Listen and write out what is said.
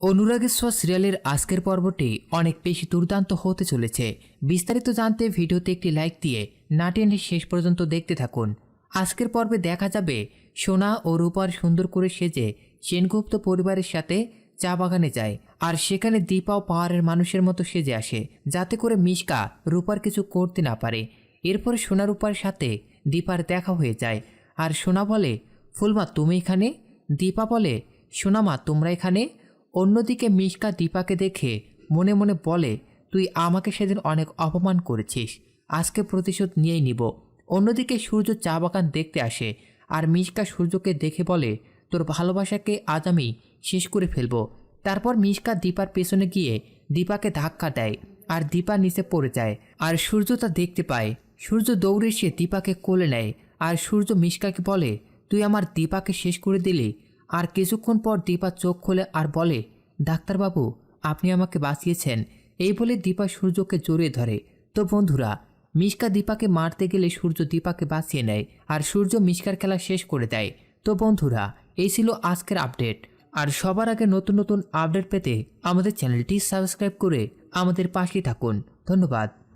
অনুরাগের ছোঁয়া সিরিয়ালের আজকের পর্বটি অনেক বেশি দুর্দান্ত হতে চলেছে। বিস্তারিত জানতে ভিডিওতে একটি লাইক দিয়ে না শেষ পর্যন্ত দেখতে থাকুন। আজকের পর্বে দেখা যাবে সোনা ও রূপার সুন্দর করে সেজে সেনগুপ্ত পরিবারের সাথে চা বাগানে যায় আর সেখানে দীপাও পাহাড়ের মানুষের মতো সেজে আসে, যাতে করে মিশকা রূপার কিছু করতে না পারে। এরপরে সোনা রূপার সাথে দীপার দেখা হয়ে যায় আর সোনা বলে, ফুলমা, তুমি এখানে? দীপা বলে সোনামা তোমরা এখানে? অন্যদিকে মিশকা দীপাকে দেখে মনে মনে বলে, তুই আমাকে সেদিন অনেক অপমান করেছিস। আজকে প্রতিশোধ নিয়েই নিব। অন্যদিকে সূর্য চা বাগান দেখতে আসে আর মিশকা সূর্যকে দেখে বলে, তোর ভালোবাসাকে আজ আমি শেষ করে ফেলব। তারপর মিশকা দীপার পেছনে গিয়ে দীপাকে ধাক্কা দেয় আর দীপা নিচে পড়ে যায় আর সূর্য তা দেখতে পায়। সূর্য দৌড়ে এসে দীপাকে কোলে নেয় আর সূর্য মিশকাকে বলে, তুই আমার দীপাকে শেষ করে দিলি আর কিছুক্ষণ পর দীপা চোখ খোলে আর বলে, ডাক্তারবাবু, আপনি আমাকে বাঁচিয়েছেন। এই বলে দীপা সূর্যকে জড়িয়ে ধরে। তো বন্ধুরা, মিশকা দীপাকে মারতে গেলে সূর্য দীপাকে বাঁচিয়ে নেয় আর সূর্য মিশকার খেলা শেষ করে দেয়। তো বন্ধুরা, এই ছিল আজকের আপডেট। আর সবার আগে নতুন নতুন আপডেট পেতে আমাদের চ্যানেলটি সাবস্ক্রাইব করে আমাদের পাশে থাকুন। ধন্যবাদ।